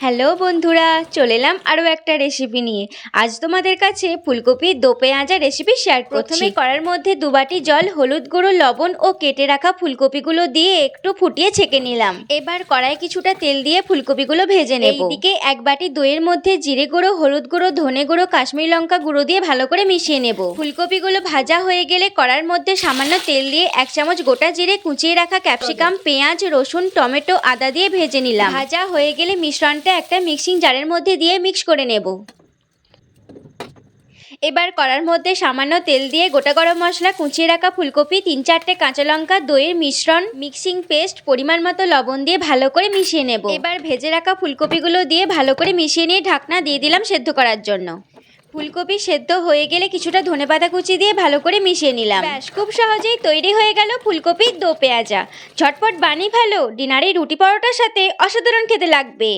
Hello বন্ধুরা চলে এলাম আরও একটা রেসিপি নিয়ে। আজ তোমাদের কাছে ফুলকপির দো পেঁয়াজা রেসিপি শেয়ার প্রথমে কড়ার মধ্যে দু বাটি জল হলুদ গুঁড়ো লবণ ও কেটে রাখা ফুলকপিগুলো দিয়ে একটু ফুটিয়ে ছেঁকে নিলাম। এবার কড়াই কিছুটা তেল দিয়ে ফুলকপিগুলো ভেজে নেব। এইদিকে এক বাটি দইয়ের মধ্যে জিরে গুঁড়ো হলুদ গুঁড়ো ধনে গুঁড়ো কাশ্মীর লঙ্কা গুঁড়ো দিয়ে ভালো করে মিশিয়ে নেব। ফুলকপিগুলো ভাজা হয়ে গেলে কড়ার মধ্যে সামান্য তেল দিয়ে এক চামচ গোটা জিরে কুচিয়ে রাখা ক্যাপসিকাম পেঁয়াজ রসুন টমেটো আদা দিয়ে ভেজে নিলাম। ভাজা হয়ে গেলে মিশ্রণটা একটা মিক্সিং জারের মধ্যে দিয়ে মিক্স করে নেব। এবার কড়ার মধ্যে সামান্য তেল দিয়ে গোটা গরম মশলা কুচিয়ে রাখা ফুলকপি, তিন চারটে কাঁচা লঙ্কা, দইয়ের মিশ্রণ, মিক্সিং পেস্ট, পরিমাণ মতো লবণ দিয়ে ভালো করে মিশিয়ে নেব। এবার ভেজে রাখা ফুলকপিগুলো দিয়ে ভালো করে মিশিয়ে নিয়ে ঢাকনা দিয়ে দিলাম সেদ্ধ করার জন্য। ফুলকপি সেদ্ধ হয়ে গেলে কিছুটা ধনেপাতা কুচি দিয়ে ভালো করে মিশিয়ে নিলাম। ব্যাস, খুব সহজেই তৈরি হয়ে গেল ফুলকপির দো পেঁয়াজা। ঝটপট বানিয়ে ভালো ডিনারে রুটি পরোটার সাথে অসাধারণ খেতে লাগবে।